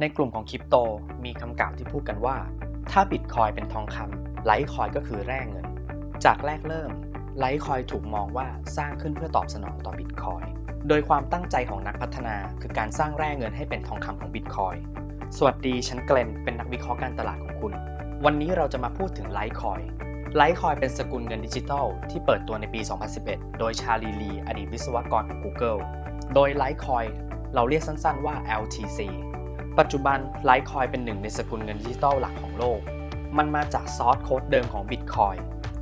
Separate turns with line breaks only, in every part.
ในกลุ่มของคริปโตมีคำกล่าวที่พูดกันว่า ถ้าบิตคอยเป็นทองคำไลท์คอยก็คือแร่เงิน จากแรกเริ่มไลท์คอยถูกมองว่าสร้างขึ้นเพื่อตอบสนองต่อบิตคอยโดยความตั้งใจของนักพัฒนาคือการสร้างแร่เงินให้เป็นทองคำของบิตคอยสวัสดีฉันเกลนเป็นนักวิเคราะห์การตลาดของคุณ วันนี้เราจะมาพูดถึงไลท์คอยไลท์คอยเป็นสกุลเงินดิจิทัลที่เปิดตัวในปี 2011 โดยชาลีลี อดีตวิศวกรของ Google โดยไลท์คอยเราเรียกสั้นๆว่า LTC ปัจจุบันไลท์คอยเป็นหนึ่งในสกุลเงินดิจิทัลหลักของโลก มันมาจากซอสโค้ดเดิมของ Bitcoin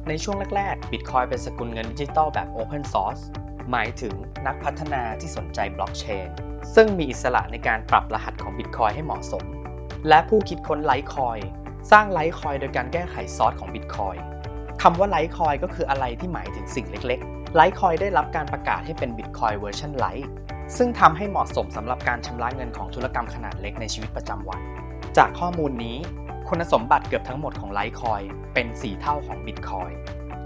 ในช่วงแรกๆ Bitcoin เป็นสกุลเงินดิจิทัลแบบ Open Source หมายถึงนักพัฒนาที่สนใจบล็อกเชนซึ่งมีอิสระในการปรับรหัสของ Bitcoin ให้เหมาะสม และผู้คิดค้นไลท์คอยสร้างไลท์คอยโดยการแก้ไขซอสของ Bitcoin คำว่าไลท์คอยก็คืออะไรที่หมายถึงสิ่งเล็ก ไลท์คอยได้รับการประกาศให้เป็น Bitcoin เวอร์ชันไลท์ซึ่งทำให้เหมาะสมสำหรับการชำระเงินของธุรกรรมขนาดเล็กในชีวิตประจำวัน จากข้อมูลนี้ คุณสมบัติเกือบทั้งหมดของไลท์คอยเป็น 4 เท่าของ Bitcoin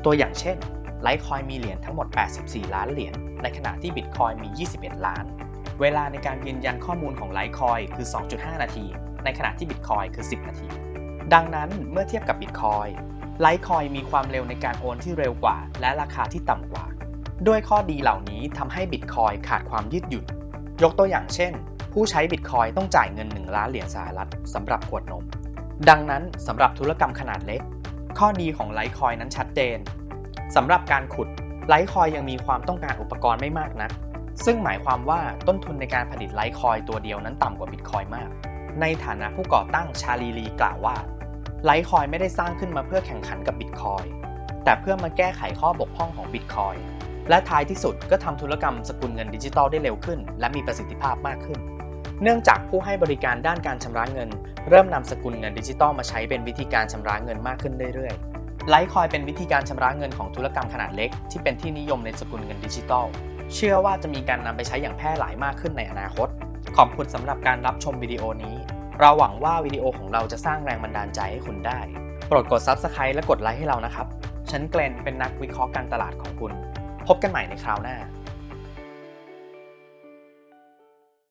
ตัวอย่างเช่นไลท์คอยมีเหรียญทั้งหมด 84 ล้านเหรียญในขณะที่ Bitcoin มี 21 ล้าน เวลาในการยืนยันข้อมูลของไลท์คอยคือ 2.5 นาที ในขณะที่ Bitcoin คือ 10 นาที ดังนั้นเมื่อเทียบกับ Bitcoin ไลท์คอยมีความเร็วในการโอนที่เร็วกว่า และราคาที่ต่ำกว่า ด้วยข้อดีเหล่านี้ทำให้ Bitcoin ขาดความยืดหยุ่น ยกตัวอย่างเช่น ผู้ใช้ Bitcoin ต้องจ่ายเงิน 1 ล้านเหรียญสหรัฐสำหรับขวดนม ดังนั้นสำหรับธุรกรรมขนาดเล็ก ข้อดีของไลท์คอยนั้นชัดเจนสำหรับการขุดไลท์คอยยังมีความต้องการอุปกรณ์ไม่มากนัก ซึ่งหมายความว่าต้นทุนในการผลิตไลท์คอยตัวเดียวนั้นต่ำกว่าบิตคอยมาก ในฐานะผู้ก่อตั้งชาลีลีกล่าวว่า ไลท์คอยไม่ได้สร้างขึ้นมาเพื่อแข่งขันกับบิตคอยแต่เพื่อมาแก้ไขข้อบกพร่องของบิตคอยและท้ายที่สุดก็ทำธุรกรรมสกุลเงินดิจิทัลได้เร็วขึ้น และมีประสิทธิภาพมากขึ้น เนื่องจากผู้ให้บริการด้านการชำระเงิน เริ่มนำสกุลเงินดิจิทัลมาใช้เป็นวิธีการชำระเงินมากขึ้นเรื่อยๆไลท์คอยเป็นวิธีการชำระเงินของธุรกรรมขนาดเล็ก ที่เป็นที่นิยมในสกุลเงินดิจิทัลเชื่อว่าจะมีการนำไปใช้อย่างแพร่หลายมากขึ้นในอนาคต ขอบคุณสำหรับการรับชมวิดีโอนี้ เราหวังว่าวิดีโอของเราจะสร้างแรงบันดาลใจให้คุณได้ โปรดกด Subscribe และกดไลค์ให้เรานะครับ ฉันเกลนเป็นนักวิเคราะห์การตลาดของคุณ พบกันใหม่ในคราวหน้า